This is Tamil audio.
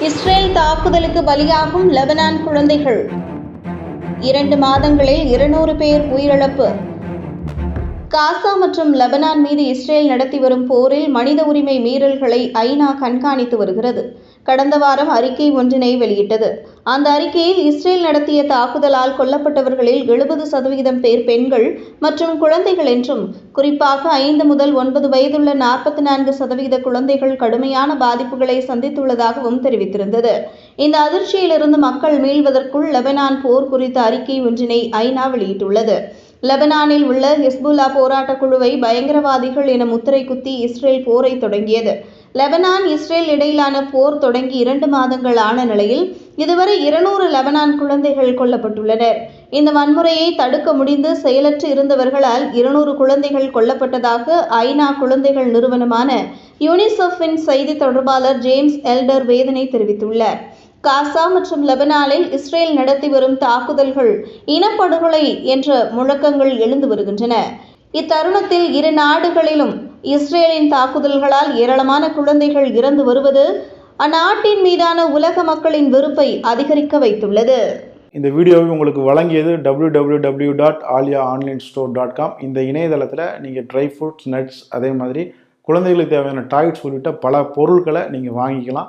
இஸ்ரேல் தாக்குதலுக்கு பலியாகும் லெபனான் குழந்தைகள். இரண்டு மாதங்களில் இருநூறு பேர் உயிரிழப்பு. காசா மற்றும் லெபனான் மீது இஸ்ரேல் நடத்தி வரும் போரில் மனித உரிமை மீறல்களை ஐநா கண்காணித்து வருகிறது. கடந்த வாரம் அறிக்கை ஒன்றினை வெளியிட்டது. அந்த அறிக்கையில் இஸ்ரேல் நடத்திய தாக்குதலால் கொல்லப்பட்டவர்களில் எழுபது சதவிகிதம் பேர் பெண்கள் மற்றும் குழந்தைகள் என்றும் குறிப்பாக ஐந்து முதல் ஒன்பது வயதுள்ள நாற்பத்தி நான்கு சதவிகித குழந்தைகள் கடுமையான பாதிப்புகளை சந்தித்துள்ளதாகவும் தெரிவித்திருந்தது. இந்த அதிர்ச்சியிலிருந்து மக்கள் மீள்வதற்குள் லெபனான் போர் குறித்த அறிக்கை ஒன்றினை ஐநா வெளியிட்டுள்ளது. லெபனானில் உள்ள ஹிஸ்புல்லா போராட்டக் குழுவை பயங்கரவாதிகள் என முத்திரை குத்தி இஸ்ரேல் போரை தொடங்கியது. லெபனான் இஸ்ரேல் இடையிலான போர் தொடங்கி இரண்டு மாதங்கள் ஆன நிலையில் இதுவரை இருநூறு லெபனான் குழந்தைகள் கொல்லப்பட்டுள்ளனர். இந்த வன்முறையை தடுக்க முடிந்து செயலற்று இருந்தவர்களால் இருநூறு குழந்தைகள் கொல்லப்பட்டதாக ஐநா குழந்தைகள் நிறுவனமான யூனிசெஃபின் செய்தி தொடர்பாளர் ஜேம்ஸ் எல்டர் வேதனை தெரிவித்துள்ளார். காசா மற்றும் லெபனானில் இஸ்ரேல் நடத்தி வரும் தாக்குதல்கள் இனப்படுகொலை என்ற முழக்கங்கள் எழுந்து வருகின்றன. இத்தருணத்தில் இரு நாடுகளிலும் இஸ்ரேலின் தாக்குதல்களால் ஏராளமான குழந்தைகள் இறந்து வருவது அந்நாட்டின் மீதான உலக மக்களின் வெறுப்பை அதிகரிக்க வைத்துள்ளது. இந்த வீடியோவை உங்களுக்கு வழங்கியது W W W dot Aliya online store dot com இந்த இணையதளத்தில் நீங்கள் ட்ரை ஃப்ரூட்ஸ் நட்ஸ் அதே மாதிரி குழந்தைகளுக்கு தேவையான டாய்ஸ் உள்ளிட்ட பல பொருட்களை நீங்கள் வாங்கிக்கலாம்.